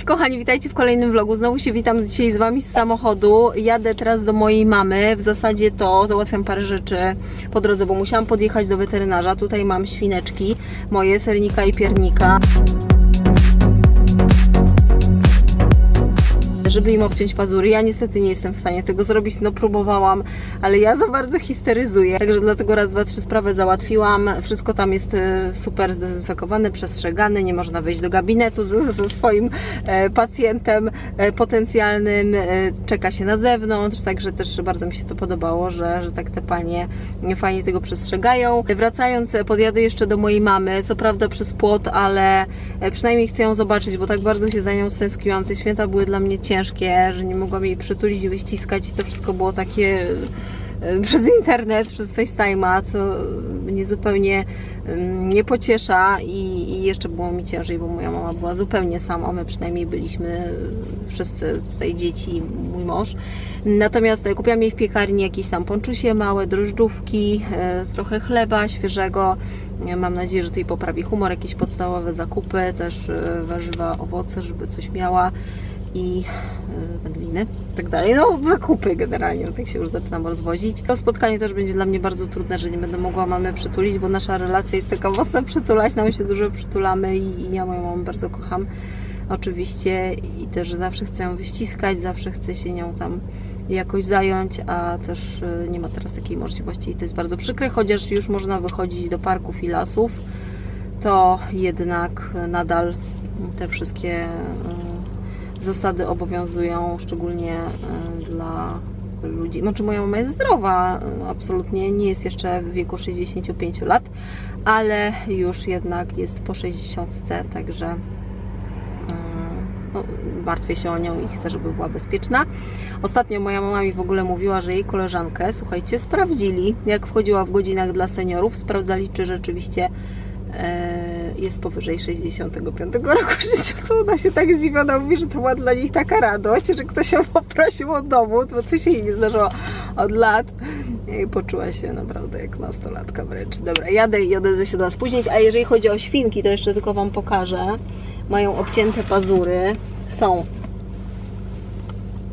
Cześć kochani, witajcie w kolejnym vlogu. Znowu się witam dzisiaj z Wami z samochodu. Jadę teraz do mojej mamy. W zasadzie to załatwiam parę rzeczy po drodze, bo musiałam podjechać do weterynarza. Tutaj mam świneczki, moje sernika i piernika. Żeby im obciąć pazury. Ja niestety nie jestem w stanie tego zrobić, no próbowałam, ale ja za bardzo histeryzuję. Także dlatego raz, dwa, trzy sprawy załatwiłam. Wszystko tam jest e, super zdezynfekowane, przestrzegane, nie można wejść do gabinetu ze, ze swoim e, pacjentem e, potencjalnym, czeka się na zewnątrz, także też bardzo mi się to podobało, że, że tak te panie fajnie tego przestrzegają. Wracając, podjadę jeszcze do mojej mamy, co prawda przez płot, ale przynajmniej chcę ją zobaczyć, bo tak bardzo się za nią stęskniłam. Te święta były dla mnie ciężkie, że nie mogłam jej przytulić, wyściskać i to wszystko było takie e, przez internet, przez FaceTime'a, co mnie zupełnie mm, nie pociesza i, jeszcze było mi ciężej, bo moja mama była zupełnie sama, my przynajmniej byliśmy wszyscy tutaj dzieci mój mąż. Natomiast e, kupiłam jej w piekarni jakieś tam ponczusie małe, drożdżówki, e, trochę chleba świeżego. Mam nadzieję, że to jej poprawi humor, jakieś podstawowe zakupy, też warzywa, owoce, żeby coś miała i e, wędliny i tak dalej. No, zakupy generalnie, tak się już zaczynam rozwozić. To spotkanie też będzie dla mnie bardzo trudne, że nie będę mogła mamy przytulić, bo nasza relacja jest taka mocno przytulać, nam się dużo przytulamy i, i ja moją mamę bardzo kocham oczywiście i też zawsze chcę ją wyściskać, zawsze chcę się nią tam jakoś zająć, a też y, nie ma teraz takiej możliwości i to jest bardzo przykre, chociaż już można wychodzić do parków i lasów, to jednak nadal te wszystkie y, zasady obowiązują, szczególnie y, dla ludzi. Znaczy moja mama jest zdrowa, y, absolutnie nie jest jeszcze w wieku 65 lat, ale już jednak jest po 60, także no, martwię się o nią i chcę, żeby była bezpieczna. Ostatnio moja mama mi w ogóle mówiła, że jej koleżankę, słuchajcie, sprawdzili, jak wchodziła w godzinach dla seniorów, sprawdzali, czy rzeczywiście e, jest powyżej 65 roku życia, co ona się tak zdziwiona? Mówi, że to była dla nich taka radość, że ktoś ją poprosił o dowód, bo to się jej nie zdarzyło od lat. I poczuła się naprawdę jak nastolatka wręcz. Dobra, jadę i odezwę się do nas później, a jeżeli chodzi o świnki, to jeszcze tylko Wam pokażę. Mają obcięte pazury, są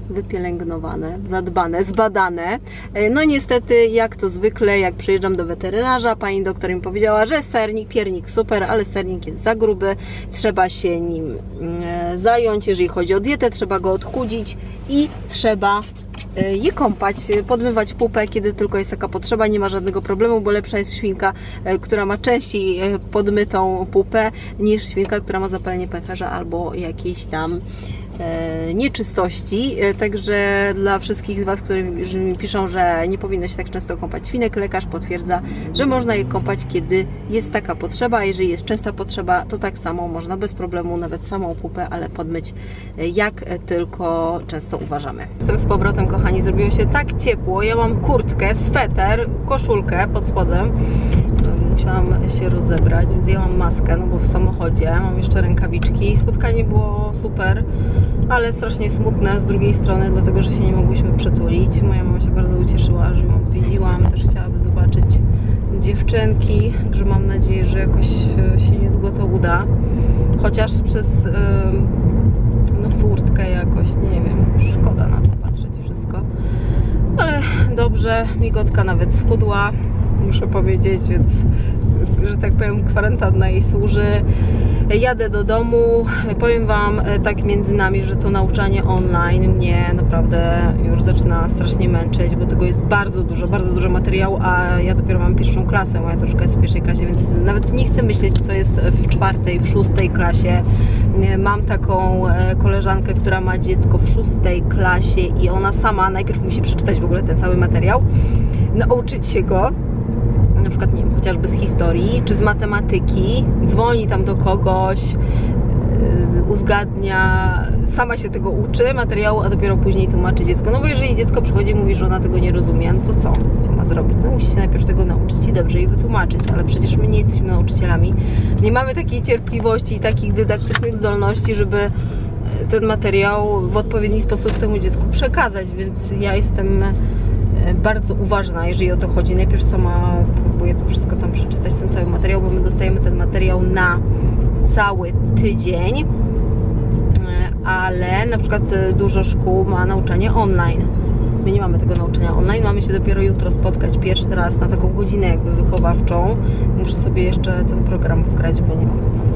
wypielęgnowane, zadbane, zbadane. E, No niestety, jak to zwykle, jak przyjeżdżam do weterynarza, pani doktor mi powiedziała, że sernik, piernik super, ale sernik jest za gruby, trzeba się nim e, zająć. Jeżeli chodzi o dietę, trzeba go odchudzić i trzeba e, je kąpać, podmywać pupę, kiedy tylko jest taka potrzeba, nie ma żadnego problemu, bo lepsza jest świnka, która ma częściej podmytą pupę, niż świnka, która ma zapalenie pęcherza albo jakieś tam nieczystości. E, Także dla wszystkich z Was, którzy mi piszą, że nie powinno się tak często kąpać świnek, lekarz potwierdza, że można je kąpać, kiedy jest taka potrzeba, jeżeli jest częsta potrzeba, to tak samo można bez problemu nawet samą pupę, ale podmyć e, jak tylko często uważamy. Jestem z powrotem, kochani, zrobiło się tak ciepło. Ja mam kurtkę, sweter, koszulkę pod spodem. Musiałam się rozebrać, zdjęłam maskę, no bo w samochodzie mam jeszcze rękawiczki. Spotkanie było super, ale strasznie smutne z drugiej strony, dlatego że się nie mogłyśmy przytulić. Moja mama się bardzo ucieszyła, że ją odwiedziłam, też chciałaby zobaczyć dziewczynki, także mam nadzieję, że jakoś e, się niedługo to uda. Chociaż przez e, no, furtkę jakoś, nie wiem, szkoda na to patrzeć wszystko. Ale dobrze, migotka nawet schudła, muszę powiedzieć, więc że tak powiem kwarantanna jej służy. Jadę do domu. Powiem Wam e, tak między nami, że to nauczanie online mnie naprawdę już zaczyna strasznie męczyć, bo tego jest bardzo dużo, bardzo dużo materiału, a ja dopiero mam pierwszą klasę, moja córka jest w pierwszej klasie, więc nawet nie chcę myśleć, co jest w czwartej, w szóstej klasie. Mam taką e, koleżankę, która ma dziecko w szóstej klasie i ona sama najpierw musi przeczytać w ogóle ten cały materiał, nauczyć się go, na przykład, nie wiem, chociażby z historii, czy z matematyki, dzwoni tam do kogoś, yy, uzgadnia, sama się tego uczy materiału, a dopiero później tłumaczy dziecko. No bo jeżeli dziecko przychodzi i mówi, że ona tego nie rozumie, no to co? Co ma zrobić? No musi się najpierw tego nauczyć i dobrze jej wytłumaczyć, ale przecież my nie jesteśmy nauczycielami. Nie mamy takiej cierpliwości i takich dydaktycznych zdolności, żeby ten materiał w odpowiedni sposób temu dziecku przekazać, więc ja jestem bardzo uważna, jeżeli o to chodzi. Najpierw sama próbuję to wszystko tam przeczytać, ten cały materiał, bo my dostajemy ten materiał na cały tydzień. E, ale na przykład y, dużo szkół ma nauczanie online. My nie mamy tego nauczania online, mamy się dopiero jutro spotkać pierwszy raz na taką godzinę jakby wychowawczą. Muszę sobie jeszcze ten program wgrać, bo nie mam.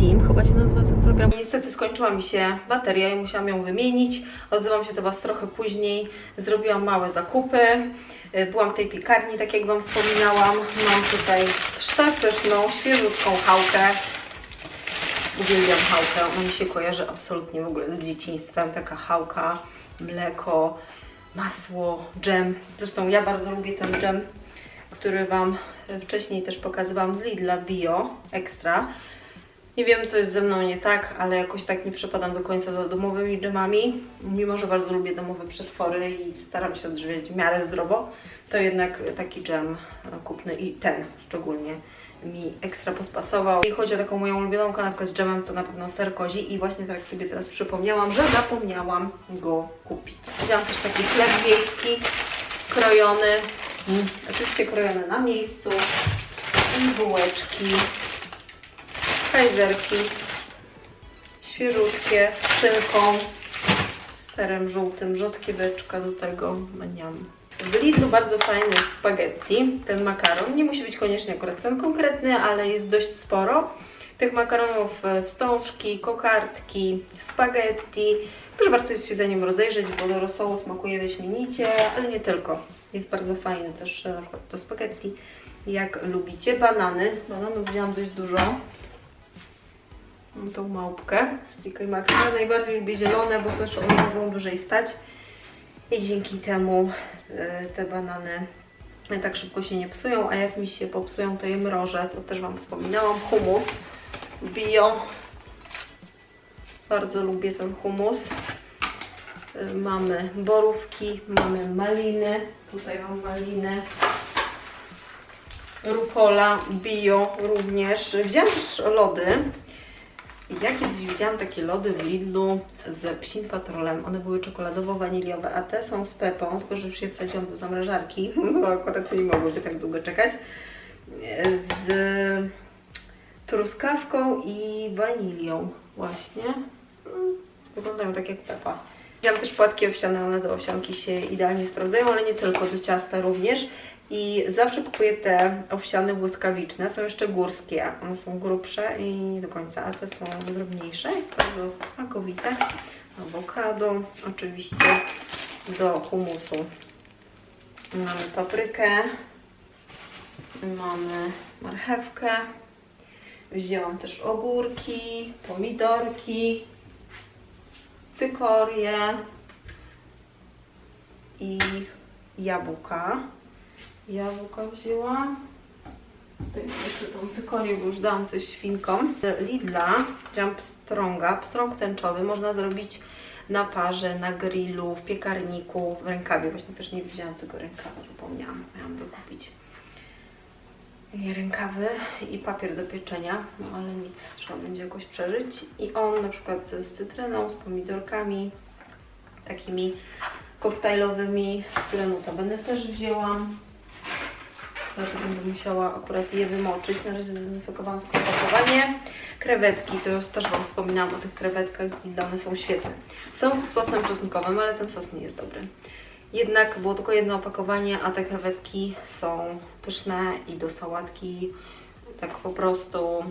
Team chyba się nazywa ten program. Niestety skończyła mi się bateria i musiałam ją wymienić. Odzywam się do Was trochę później. Zrobiłam małe zakupy. Y, Byłam w tej piekarni, tak jak Wam wspominałam. Mam tutaj przepyszną, świeżutką chałkę. Uwielbiam chałkę, ona mi się kojarzy absolutnie w ogóle z dzieciństwem. Taka chałka, mleko, masło, dżem. Zresztą ja bardzo lubię ten dżem, który Wam wcześniej też pokazywałam z Lidla Bio Extra. Nie wiem, co jest ze mną nie tak, ale jakoś tak nie przepadam do końca za domowymi dżemami. Mimo, że bardzo lubię domowe przetwory i staram się odżywiać w miarę zdrowo, to jednak taki dżem e, kupny i ten szczególnie mi ekstra podpasował. Jeśli chodzi o taką moją ulubioną kanapkę z dżemem, to na pewno ser kozi i właśnie tak sobie teraz przypomniałam, że zapomniałam go kupić. Wziąłam też taki chleb wiejski, krojony, mm, oczywiście krojony na miejscu, i bułeczki, kajzerki, świeżutkie, z z serem żółtym, rzodkieweczka do tego, maniam. W Lidlu bardzo fajny spaghetti, ten makaron. Nie musi być koniecznie akurat ten konkretny, ale jest dość sporo. Tych makaronów e, wstążki, kokardki, spaghetti. Proszę warto jest się za nim rozejrzeć, bo do rosołu smakuje wyśmienicie, ale nie tylko. Jest bardzo fajny też e, na przykład to spaghetti, jak lubicie. Banany. Bananów wzięłam dość dużo. Tą małpkę z i Maxa. Najbardziej lubię zielone, bo też one mogą dłużej stać. I dzięki temu e, te banany tak szybko się nie psują, a jak mi się popsują, to je mrożę. To też Wam wspominałam. Humus bio. Bardzo lubię ten humus. E, Mamy borówki, mamy maliny. Tutaj mam maliny. Rukola bio również. Wziąłem też lody. Ja kiedyś widziałam takie lody w Lidlu z psim patrolem. One były czekoladowo-waniliowe, a te są z pepą, tylko że już je wsadziłam do zamrażarki, bo akurat nie mogłyby tak długo czekać. Z truskawką i wanilią właśnie. Mm, Wyglądają tak jak pepa. Wziąłam też płatki owsiane, one do owsianki się idealnie sprawdzają, ale nie tylko, do ciasta również. I zawsze kupuję te owsiane błyskawiczne, są jeszcze górskie, one są grubsze i nie do końca, a te są drobniejsze, bardzo smakowite. Awokado, oczywiście do humusu. Mamy paprykę, mamy marchewkę, wzięłam też ogórki, pomidorki, cykorię i jabłka. Jabłka wzięłam. Tutaj jeszcze tą cykorię, bo już dałam coś świnkom. Lidla wziąłam pstrąga. Pstrąg tęczowy można zrobić na parze, na grillu, w piekarniku, w rękawie. Właśnie też nie wzięłam tego rękawa, zapomniałam. Miałam to kupić. I rękawy i papier do pieczenia, no ale nic, trzeba będzie jakoś przeżyć. I on na przykład z cytryną, z pomidorkami, takimi koktajlowymi, które notabene też wzięłam. Dlatego będę musiała akurat je wymoczyć. Na razie zdezynfekowałam tylko opakowanie. Krewetki, to już też Wam wspominałam o tych krewetkach one są świetne. Są z sosem czosnkowym, ale ten sos nie jest dobry. Jednak było tylko jedno opakowanie, a te krewetki są pyszne i do sałatki tak po prostu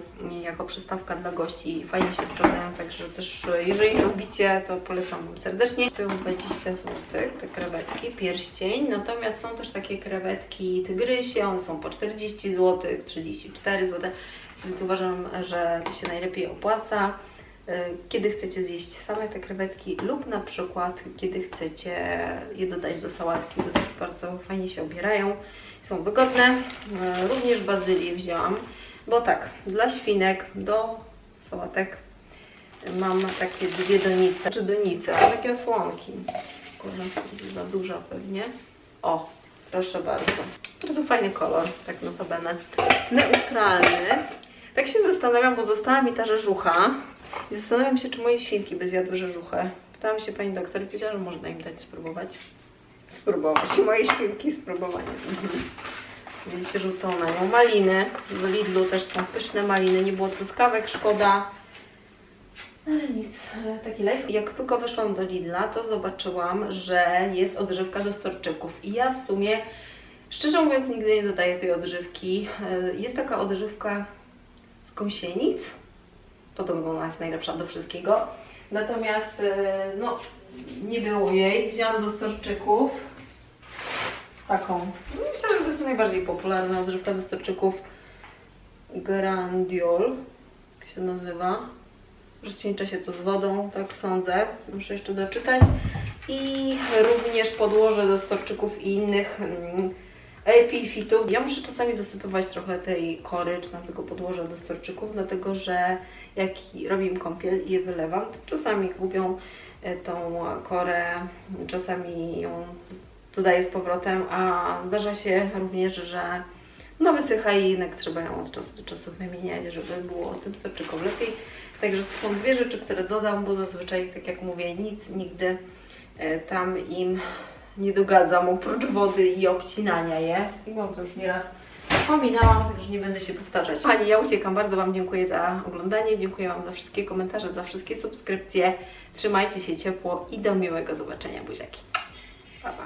jako przystawka dla gości fajnie się sprawdzają, także też jeżeli lubicie, to polecam Wam serdecznie. To 20 zł te krewetki, pierścień, natomiast są też takie krewetki tygrysie, one są po 40 zł, 34 zł, więc uważam, że to się najlepiej opłaca y, kiedy chcecie zjeść same te krewetki lub na przykład kiedy chcecie je dodać do sałatki, to też bardzo fajnie się obierają, są wygodne. Y, Również bazylię wzięłam, bo tak, dla świnek do sałatek mam takie dwie donice, czy donice, takie osłonki. Kurwa, za duża pewnie. O, proszę bardzo. Bardzo fajny kolor, tak notabene. Neutralny. Tak się zastanawiam, bo została mi ta rzeżucha. I zastanawiam się, czy moje świnki by zjadły rzeżuchę. Pytałam się pani doktor i powiedziała, że można im dać spróbować. Spróbować. Moje świnki spróbowanie. Się rzucą na nią. Maliny. W Lidlu też są pyszne maliny. Nie było truskawek, szkoda. Ale nic, taki live. Jak tylko weszłam do Lidla, to zobaczyłam, że jest odżywka do storczyków. I ja w sumie, szczerze mówiąc, nigdy nie dodaję tej odżywki. E, Jest taka odżywka z gąsienic. Podobno ona jest najlepsza do wszystkiego. Natomiast, e, no, nie było jej. Wzięłam do storczyków taką. To jest najbardziej popularna odżywka do storczyków. Grandiol, się nazywa. Rozcieńcza się to z wodą, tak sądzę. Muszę jeszcze doczytać. I również podłoże do storczyków i innych mm, epifitów. Ja muszę czasami dosypywać trochę tej kory, czy tam tego podłoża do storczyków, dlatego że jak robię im kąpiel i je wylewam, to czasami gubią e, tą korę, czasami ją dodaję z powrotem, a zdarza się również, że no wysycha i jednak trzeba ją od czasu do czasu wymieniać, żeby było tym storczykom lepiej. Także to są dwie rzeczy, które dodam, bo zazwyczaj, tak jak mówię, nic nigdy e, tam im nie dogadzam oprócz wody i obcinania je. I mam to już nieraz wspominałam, także nie będę się powtarzać. Pani, ja uciekam. Bardzo Wam dziękuję za oglądanie. Dziękuję Wam za wszystkie komentarze, za wszystkie subskrypcje. Trzymajcie się ciepło i do miłego zobaczenia, buziaki. Pa, pa.